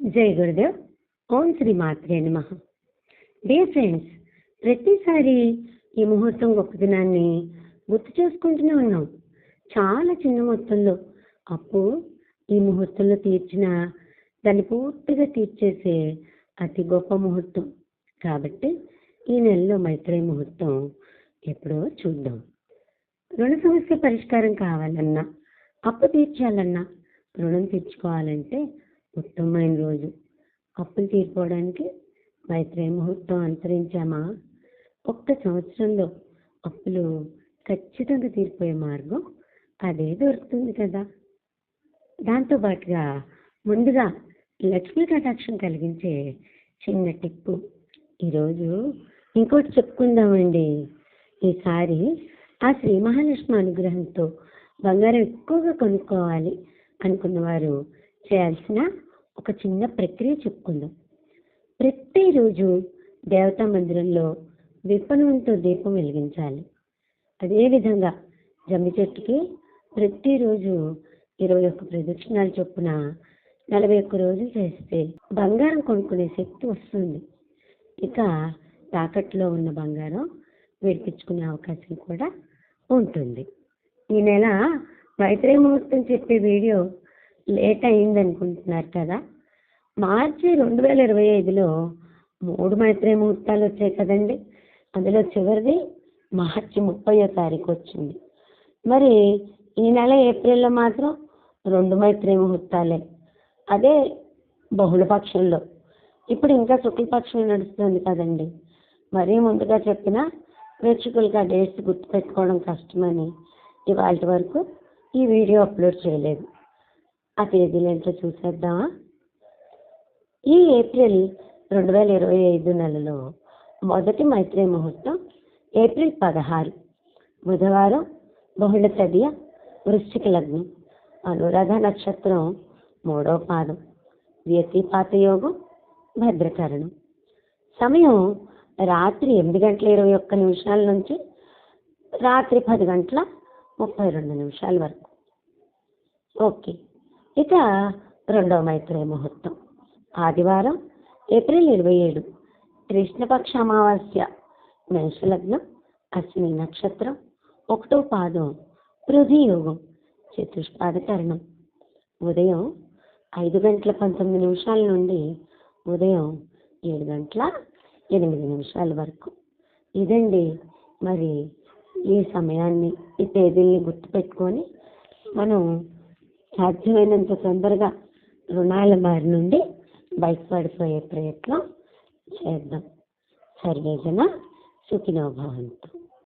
జై గురుదేవ్. ఓం శ్రీ మాత్రే నమ. Dear friends ప్రతిసారి ఈ ముహూర్తం గొప్ప దినాన్ని గుర్తు చేసుకుంటూనే ఉన్నాం. చాలా చిన్న మొత్తంలో అప్పు ఈ ముహూర్తంలో తీర్చిన దాన్ని పూర్తిగా తీర్చేసే అతి గొప్ప ముహూర్తం. కాబట్టి ఈ నెలలో మైత్రే ముహూర్తం ఎప్పుడో చూద్దాం. రుణ సమస్య పరిష్కారం కావాలన్నా అప్పు తీర్చాలన్నా రుణం తీర్చుకోవాలంటే ఉత్తమమైన రోజు. అప్పులు తీర్చుకోవడానికి మైత్రే ముహూర్తం అనుసరించామా ఒక్క సంవత్సరంలో అప్పులు ఖచ్చితంగా తీరిపోయే మార్గం అదే దొరుకుతుంది కదా. దాంతో పాటుగా ముందుగా లక్ష్మీ కటాక్షం కలిగించే చిన్న టిప్పు. ఈరోజు ఇంకోటి చెప్పుకుందామండి. ఈసారి ఆ శ్రీ మహాలక్ష్మి అనుగ్రహంతో బంగారం ఎక్కువగా కొనుక్కోవాలి అనుకున్న వారు చేయాల్సిన ఒక చిన్న ప్రక్రియ చెప్పుకుందాం. ప్రతిరోజు దేవతా మందిరంలో విప్పనంతో దీపం వెలిగించాలి. అదేవిధంగా జమ్మి చెట్టుకి ప్రతిరోజు ఇరవై ఒక్క ప్రదక్షిణాలు చొప్పున నలభై ఒక్క రోజులు చేస్తే బంగారం కొనుక్కునే శక్తి వస్తుంది. ఇక తాకట్లో ఉన్న బంగారం విడిపించుకునే అవకాశం కూడా ఉంటుంది. ఈ నెల మైత్రి ముహూర్తం చెప్పే వీడియో లేట్ అయింది అనుకుంటున్నారు కదా. మార్చి రెండు వేల ఇరవై ఐదులో మూడు మైత్రేయ ముహూర్తాలు వచ్చాయి కదండి. అందులో చివరిది మార్చి ముప్పయో తారీఖు వచ్చింది. మరి ఈ నెల ఏప్రిల్లో మాత్రం రెండు మైత్రి ముహూర్తాలే. అదే బహుళపక్షంలో ఇప్పుడు ఇంకా శుక్లపక్షం నడుస్తుంది కదండి. మరీ ముందుగా చెప్పిన ప్రేక్షకులకు ఆ డేట్స్ గుర్తుపెట్టుకోవడం కష్టమని ఇవాళ వరకు ఈ వీడియో అప్లోడ్ చేయలేదు. ఆ తేదీలు ఏంటో చూసేద్దామా? ఈ ఏప్రిల్ రెండు వేల ఇరవై ఐదు నెలలో మొదటి మైత్రి ముహూర్తం ఏప్రిల్ పదహారు బుధవారం బహుళ తదియ వృశ్చిక లగ్నం అనురాధ నక్షత్రం మూడవ పాదం వ్యతిపాత యోగం భద్రకరణం. సమయం రాత్రి ఎనిమిది గంటల ఇరవై ఒక్క నిమిషాల నుంచి రాత్రి పది గంటల ముప్పై రెండు నిమిషాల వరకు. ఓకే. ఇక రెండవ మైత్రేయ ముహూర్తం. ఆదివారం ఏప్రిల్ ఇరవై ఏడు కృష్ణపక్ష అమావాస్య మేషలగ్నం అశ్విని నక్షత్రం ఒకటో పాదం పృథియోగం చతుష్పాద కరణం ఉదయం ఐదు గంటల పంతొమ్మిది నిమిషాల నుండి ఉదయం ఏడు గంటల ఎనిమిది నిమిషాల వరకు. ఇదండి మరి ఈ సమయాన్ని ఈ తేదీల్ని గుర్తుపెట్టుకొని మనం సాధ్యమైనంత తొందరగా రుణాల బారి నుండి బయటపడిపోయే ప్రయత్నం చేద్దాం. సర్వేజన సుఖినో భవంతు.